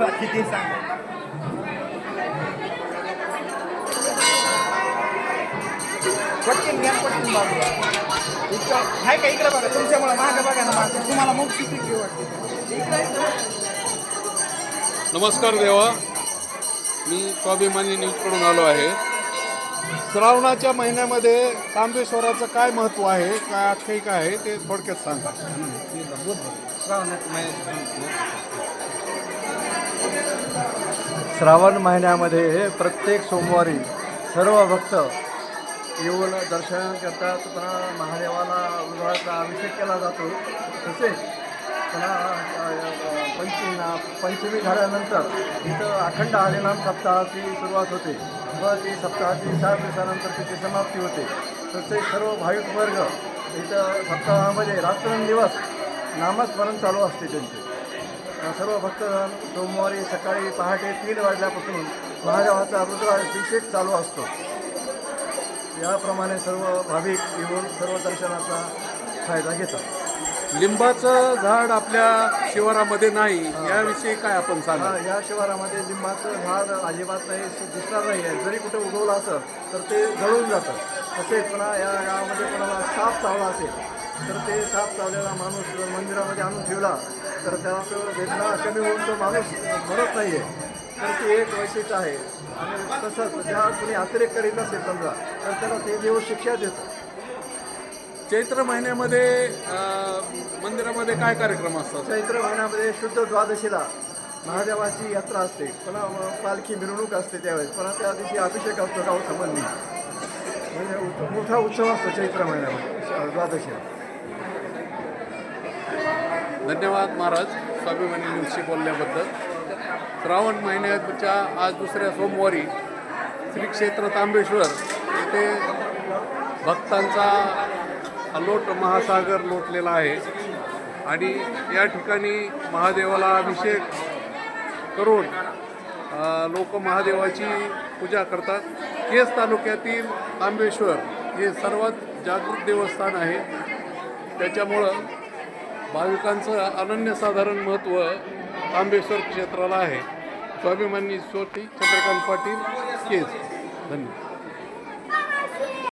ते सांगा. पटकन घ्या पटकन बाजूला. इतकं आहे का इकडे बघा तुमच्यामुळे मागं बघा ना मागं. तुम्हाला मग किती वाटते? नमस्कार देवा. मी स्वाभिमानी न्यूजकडून आलो आहे. श्रावणाच्या महिन्यामध्ये तांबेश्वराचं काय महत्त्व आहे काय आख्यायिका आहे ते थोडक्यात सांगा. श्रावण महिन्यामध्ये प्रत्येक सोमवारी सर्व भक्त येऊन दर्शन करतात. पुन्हा महादेवाला उजळाचा अभिषेक केला जातो. तसेच पुन्हा पंचमी पंचमी झाल्यानंतर इथं अखंड हरिनाम सप्ताहाची सुरुवात होते. व ती सप्ताहाची सात दिवसानंतर तिची समाप्ती होते. तसेच सर्व भाविक वर्ग इथं सप्ताहामध्ये रात्रंदिवस नामस्मरण चालू असते त्यांचे. सर्व भक्तजण सोमवारी सकाळी पहाटे तीन वाजल्यापासून महादेवाचा रुद्राभिषेक चालू असतो. याप्रमाणे सर्व भाविक येऊन सर्व दर्शनाचा फायदा घेतात. लिंबाचं झाड आपल्या शिवारामध्ये नाही याविषयी काय आपण सांगा या शिवारामध्ये लिंबाचं झाड अजिबात नाही दिसणार नाही आहे. जरी कुठे उगवलं असं तर ते जळून जातं. तसेच पुन्हा या गावामध्ये कोणाला साप चावला असेल तर ते साप चावलेला माणूस जर मंदिरामध्ये आणून ठेवला तर त्याला तो वेदना कमी होऊन तो माणूस मरत नाही आहे तर ती एक वैशिष्ट्य आहे. आणि तसंच ज्या कुणी अतिरेक करीत असेल समजा तर त्याला ते देव शिक्षा देतो. चैत्र महिन्यामध्ये मंदिरामध्ये काय कार्यक्रम असतात? चैत्र महिन्यामध्ये शुद्ध द्वादशीला महादेवाची यात्रा असते. पुन्हा पालखी मिरवणूक असते त्यावेळेस. पुन्हा त्या दिवशी अभिषेक असतो गाव संबंधी. म्हणजे मोठा उत्सव असतो चैत्र महिन्यामध्ये द्वादशीला. धन्यवाद महाराज स्वाभिमानी न्यूजशी बोलल्याबद्दल. श्रावण महिन्याच्या आज दुसऱ्या सोमवारी श्री क्षेत्र तांबेश्वर येथे भक्तांचा अलोट महासागर लोटलेला आहे आणि या ठिकाणी महादेवाला अभिषेक करून लोक महादेवाची पूजा करतात. केस तालुक्यातील तांबेश्वर हे सर्वात जागृत देवस्थान आहे. त्याच्यामुळं भाविकांचं अनन्यसाधारण महत्त्व तांबेश्वर क्षेत्राला आहे. स्वाभिमानी स्वती चंद्रकांत पाटील केस धन्यवाद.